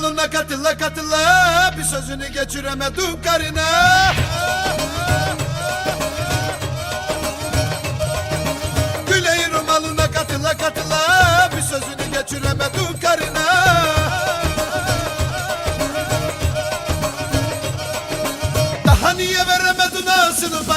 malına katıla katıla Bir sözünü geçiremedim karına Güleyin malına katıla katıla Bir sözünü geçiremedim karına Daha niye veremedin ağzını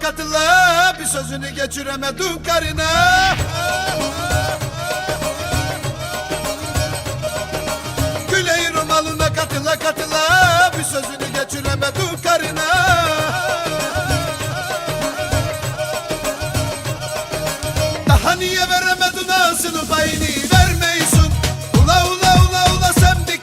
katıla Bir sözünü geçiremedim karına. Güleyin romalına katıla katıla Bir sözünü geçiremedim karına. Daha niye veremedin ağzını payını vermeysin? Ula ula ula ula sen bir